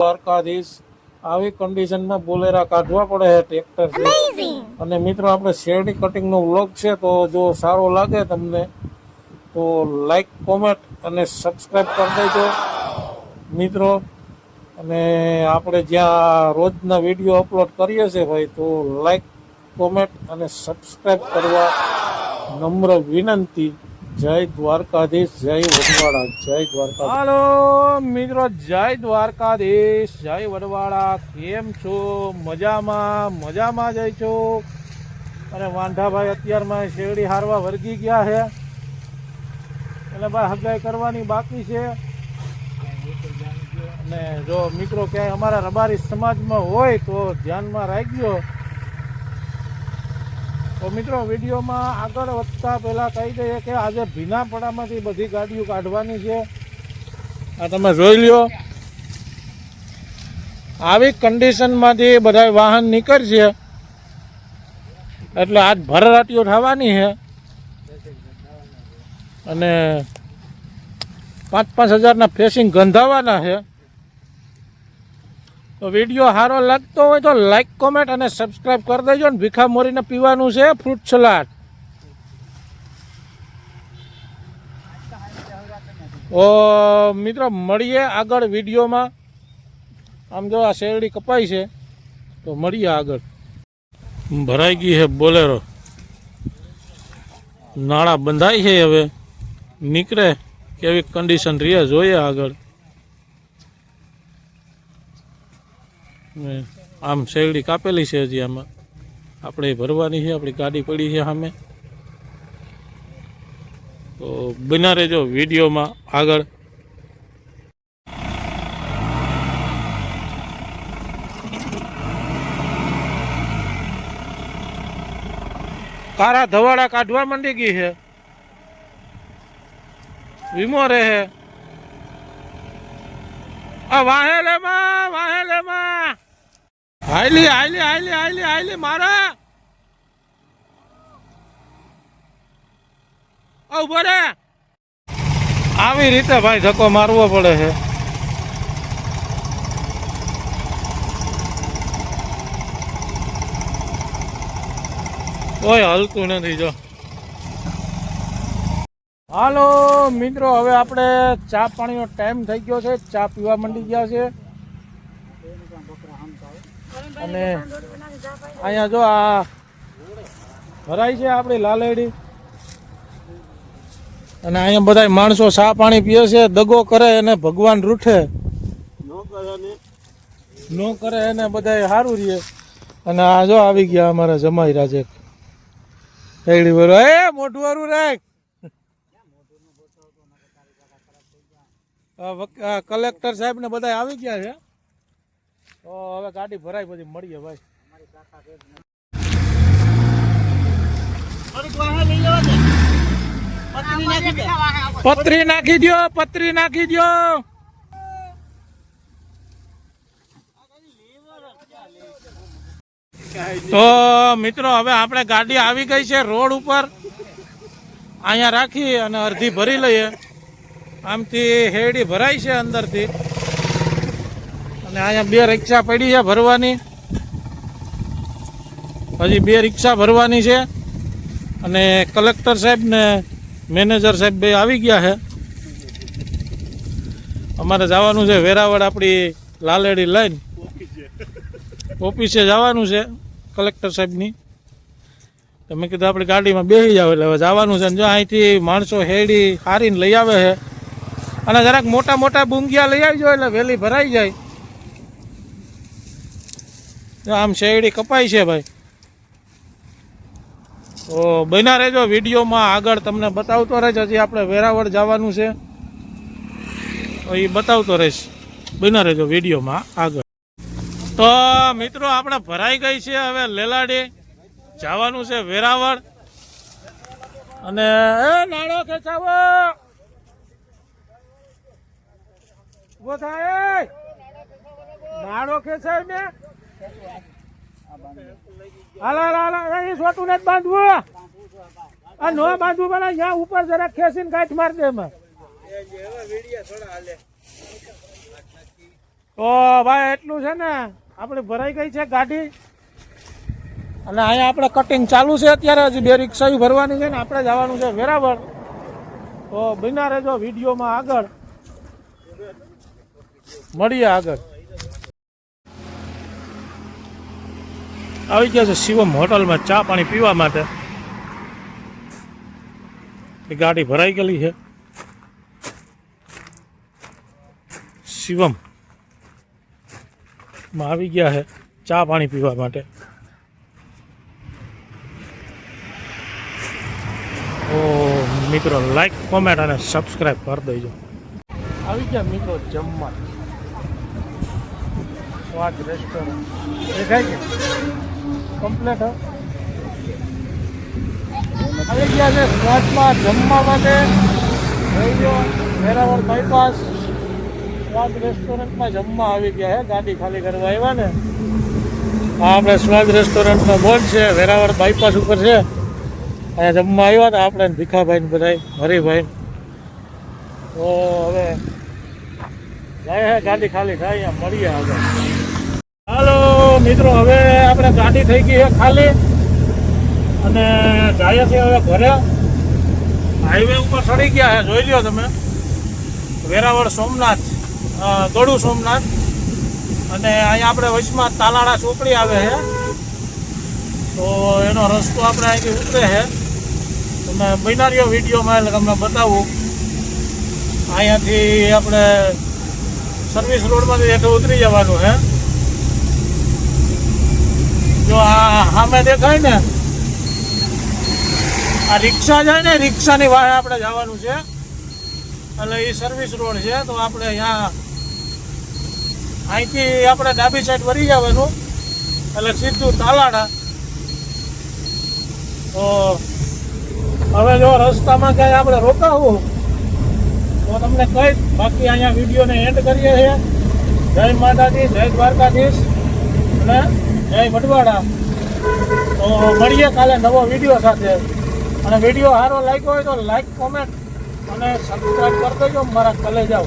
દ્વારકાધીશ આવી કન્ડિશનમાં બોલેરા કાઢવા પડે છે ટ્રેક્ટરથી અને મિત્રો આપણે શેરડી કટિંગનો વ્લોગ છે તો જો સારો લાગે તમને તો લાઈક કોમેન્ટ અને સબસ્ક્રાઈબ કરી દેજો. મિત્રો અને આપણે જ્યાં રોજના વીડિયો અપલોડ કરીએ છીએ ભાઈ તો લાઈક કોમેન્ટ અને સબસ્ક્રાઈબ કરવા નમ્ર વિનંતી. જય દ્વારકાધીશ, જય વડવાડા જય દ્વારકા મિત્રો, જય દ્વારકાધીશ, જય વડવાડા કેમ છો? મજામાં મજામાં જઈ છો? અને વાંઢાભાઈ અત્યારમાં શેરડી હારવા વર્ગી ગયા છે એટલે ભાઈ હગાઈ કરવાની બાકી છે. અને જો મિત્રો ક્યાંય અમારા રબારી સમાજમાં હોય તો ધ્યાનમાં રાખજો. તો મિત્રો, વિડીયોમાં આગળ વધતા પહેલાં કહી દઈએ કે આજે ભીનાપડામાંથી બધી ગાડીઓ કાઢવાની છે. આ તમે જોઈ લ્યો. આવી કન્ડિશનમાંથી બધા વાહન નીકળશે. એટલે આજ ભરરાટીઓ થવાની છે. અને પાંચ પાંચ હજારના ફેસિંગ ગંધાવાના છે. તો વીડિયો સારો લાગતો હોય તો લાઈક કોમેન્ટ અને સબસ્ક્રાઈબ કરી દેજો ને ભીખા મોરીને પીવાનું છે ફ્રૂટ સલાડ ઓ મિત્રો મળીએ આગળ વિડીયોમાં. આમ જો આ શેરડી કપાઈ છે, તો મળીએ આગળ. ભરાઈ ગઈ છે બોલેરો. નાળા બંધાય છે હવે. નીકળે કેવી કન્ડિશન રહે જોઈએ આગળ. આમ શેરડી કાપેલી છે હજી આમાં. આપણે ભરવાની છે, આપણી ગાડી પડી છે સામે. તો બના રહેજો વિડીયોમાં આગળ. કારા ધવાડા કાઢવા માંડી ગઈ છે. વીમો રહે આ વાહેલેમાં વાહેલેમાં હાયલી હાયલી હાયલી હાયલી હાયલી, મારા. ઊભો રે. આવી રીતે ભાઈ ધક્કો મારવો પડે છે. કોઈ હલતું નથી, જો. હાલો, મિત્રો, હવે આપણે ચા પાણીનો ટાઈમ થઈ ગયો છે. ચા પીવા માંડી ગયા છે. અને અહીંયા જો આ ભરાય છે આપણી લાલેડી અને અહીંયા બધા માણસો ચા પાણી પીએ છે, દગો કરે અને ભગવાન રૂઠે. ન કરે એને બધા સારું રહીએ અને આ જો આવી ગયા અમારા જમાઈ રાજે એડી બોલો, એ, મોઢું હારું રાખ આ વક- આ કલેક્ટર સાહેબ ને બધા આવી ગયા છે. તો હવે ગાડી ભરાય બધી મળીએ ભાઈ. પતરી નાખી દ્યો પતરી નાખી દ્યો. તો મિત્રો, હવે આપણે ગાડી આવી ગઈ છે રોડ ઉપર. અહીંયા રાખી અને અડધી ભરી લઈએ. આમથી હેડી ભરાય છે અંદરથી. અને અહીંયા બે રિક્ષા પડી છે ભરવાની. હજી બે રિક્ષા ભરવાની છે. અને કલેક્ટર સાહેબ ને મેનેજર સાહેબ બે આવી ગયા છે. અમારે જવાનું છે વેરાવળ આપણી લાલેડી લાઈન. ઓફિસે જવાનું છે કલેક્ટર સાહેબની. મેં કીધું આપણી ગાડીમાં બેસી જાવ એટલે હવે જવાનું છે. જો અહીંથી માણસો હેડી હારીને લઈ આવે છે અને જરાક મોટા મોટા બુંગિયા લઈ આવજો એટલે વહેલી ભરાઈ જાય. આમ શેરડી કપાય છે ભાઈ. તો બન્યા રહેજો વિડીયોમાં આગળ તમને બતાવતો રહેજો હજી આપણે વેરાવળ જવાનું છે. તો એ બતાવતો રહીશ. બન્યા રહેજો વિડીયોમાં આગળ. તો મિત્રો આપણે ભરાઈ ગઈ છે હવે લેલાડી. જવાનું છે વેરાવળ. અને નાળો ખેંચાવો. ઊભો થાય, એ. નાળો ખેંચાય ને હાલા હાલા એ સોટું નથી બાંધવું આ નો બાંધવું પણ અહીંયા ઉપર જરા ખેંચીને ગાંઠ માર દે એમાં. તો ભાઈ, એટલું છે ને? આપણે ભરાઈ ગઈ છે ગાડી. અને અહીંયા આપણે કટિંગ ચાલુ છે અત્યારે, હજી બે રિક્ષા ભરવાની છે ને, આપણે જવાનું છે વેરાવળ. તો બિના રહેજો વિડીયોમાં આગળ. મળીએ આગળ. આવી ગયા છે શિવમ હોટલમાં ચા પાણી પીવા માટે. એ ગાડી ભરાઈ ગયેલી છે. શિવમમાં આવી ગયા છે ચા પાણી પીવા માટે. ઓ મિત્રો લાઈક કોમેન્ટ અને સબસ્ક્રાઈબ કરી દેજો. આવી ગયા મિત્રો જમવા. સ્વાદ રેસ્ટોરન્ટ દેખાય છે? કમ્પ્લેટ આવી ગયા છે સ્વાદમાં જમવા માટે. લો. વેરાવળ બાયપાસ સ્વાદ રેસ્ટોરન્ટમાં જમવા આવી ગયા છે. ગાડી ખાલી કરવા આવ્યા ને. આ આપણે સ્વાદ રેસ્ટોરન્ટનો બોર્ડ છે. વેરાવળ બાયપાસ ઉપર છે. અહીંયા જમવા આવ્યા હતા આપણે ભીખાભાઈ ને બધા હરિભાઈ. તો હવે જાય હે, ગાડી ખાલી થાય અહીંયા મળીએ આગળ. હાલો, મિત્રો, હવે આપણે ગાડી થઈ ગઈ છે ખાલી. અને જાય છે હવે ઘરે. હાઈવે ઉપર ચડી ગયા છે, જોઈ લ્યો તમે. વેરાવળ સોમનાથ દોડુ સોમનાથ. અને અહીંયા આપણે વચમાં તાલાળા ચોકડી આવે છે. તો એનો રસ્તો આપણે અહીંથી ઉતરે છે. તમે બિનારીઓ વિડીયોમાં એટલે તમને બતાવું. અહીંયાથી આપણે સર્વિસ રોડમાંથી હેઠળ ઉતરી જવાનું છે. જો આ સામે દેખાય ને, આ રિક્ષા જાય ને, રિક્ષાની વાહે આપણે જવાનું છે. એટલે એ સર્વિસ રોડ છે, તો આપણે અહીંયા, અહીંથી આપણે ડાબી સાઈડ વળી જવાનું. એટલે સીધું તાલાડા. તો હવે જો રસ્તામાં ક્યાંય આપણે રોકાવું, તો તમને કહીશ બાકી અહીંયા વિડીયોને એન્ડ કરીએ છીએ. જય માતાજી, જય દ્વારકાધીશ. અને જય મટવાડા તો મળીએ કાલે નવો વીડિયો સાથે. અને વીડિયો સારો લાગ્યો હોય તો લાઈક કોમેન્ટ અને સબસ્ક્રાઈબ કરી દેજો. મારા કલે જાઓ